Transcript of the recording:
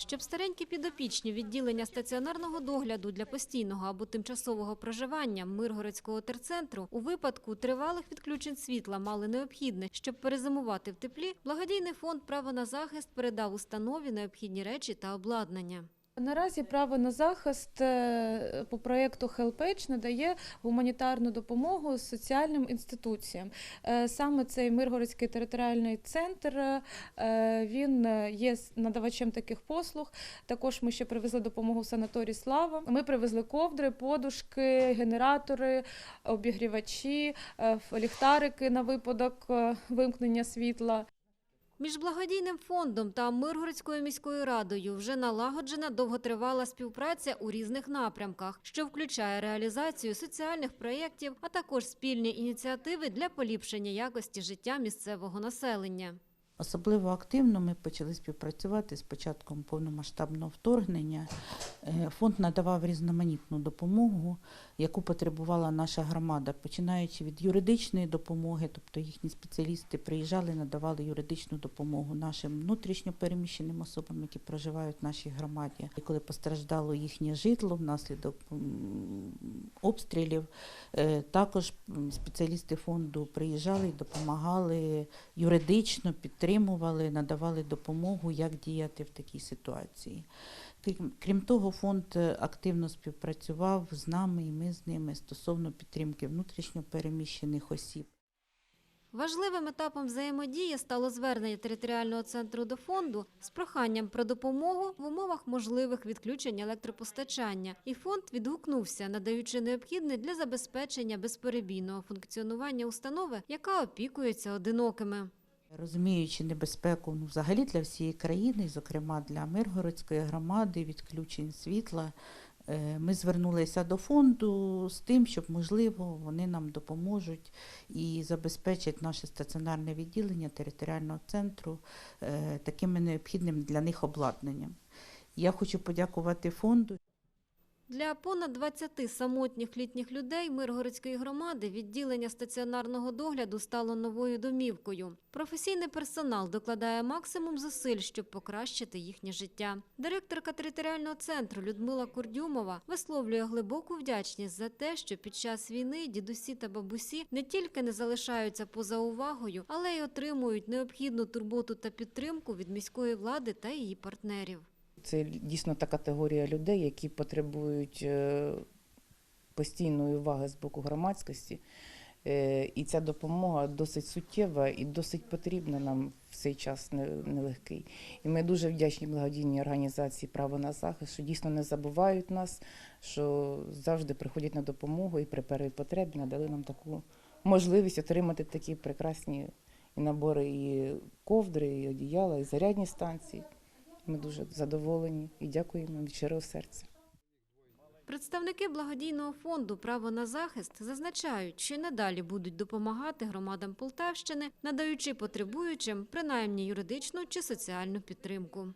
Щоб старенькі підопічні відділення стаціонарного догляду для постійного або тимчасового проживання Миргородського терцентру у випадку тривалих відключень світла мали необхідне, щоб перезимувати в теплі, благодійний фонд «Право на захист» передав установі необхідні речі та обладнання. Наразі право на захист е, по проєкту HelpAge надає гуманітарну допомогу соціальним інституціям. Е, Саме цей Миргородський територіальний центр е, він є надавачем таких послуг. Також ми ще привезли допомогу в санаторій Слава. Ми привезли ковдри, подушки, генератори, обігрівачі, ліхтарики на випадок вимкнення світла. Між благодійним фондом та Миргородською міською радою вже налагоджена довготривала співпраця у різних напрямках, що включає реалізацію соціальних проєктів, а також спільні ініціативи для поліпшення якості життя місцевого населення. Особливо активно ми почали співпрацювати з початком повномасштабного вторгнення. Е, Фонд надавав різноманітну допомогу, яку потребувала наша громада, починаючи від юридичної допомоги, тобто їхні спеціалісти приїжджали, надавали юридичну допомогу нашим внутрішньо переміщеним особам, які проживають в нашій громаді. І коли постраждало їхнє житло внаслідок обстрілів, е, також спеціалісти фонду приїжджали і допомагали юридично підтримували, надавали допомогу, як діяти в такій ситуації. Крім- того, фонд е, активно співпрацював з нами і ми з ними стосовно підтримки внутрішньопереміщених осіб. Важливим етапом взаємодії стало звернення територіального центру до фонду з проханням про допомогу в умовах можливих відключень електропостачання. І фонд відгукнувся, надаючи необхідне для забезпечення безперебійного функціонування установи, яка опікується одинокими. Розуміючи небезпеку ну, взагалі для всієї країни, зокрема для Миргородської громади, відключень світла, ми звернулися до фонду з тим, щоб, можливо, вони нам допоможуть і забезпечать наше стаціонарне відділення територіального центру такими таким необхідним для них обладнанням. Я хочу подякувати фонду. Для понад 20 самотніх літніх людей Миргородської громади відділення стаціонарного догляду стало новою домівкою. Професійний персонал докладає максимум зусиль, щоб покращити їхнє життя. Директорка територіального центру Людмила Курдюмова висловлює глибоку вдячність за те, що під час війни дідусі та бабусі не тільки не залишаються поза увагою, але й отримують необхідну турботу та підтримку від міської влади та її партнерів. Це дійсно та категорія людей, які потребують е, постійної уваги з боку громадськості. Е, І ця допомога досить суттєва і досить потрібна нам в цей час не- нелегкий. І ми дуже вдячні благодійній організації Право на захист, що дійсно не забувають нас, що завжди приходять на допомогу і при первій потребі надали нам таку можливість отримати такі прекрасні набори і ковдри, і одіяла, і зарядні станції. Ми дуже задоволені і дякуємо від щирого серця. Представники благодійного фонду Право на захист зазначають, що надалі будуть допомагати громадам Полтавщини, надаючи потребуючим принаймні юридичну чи соціальну підтримку.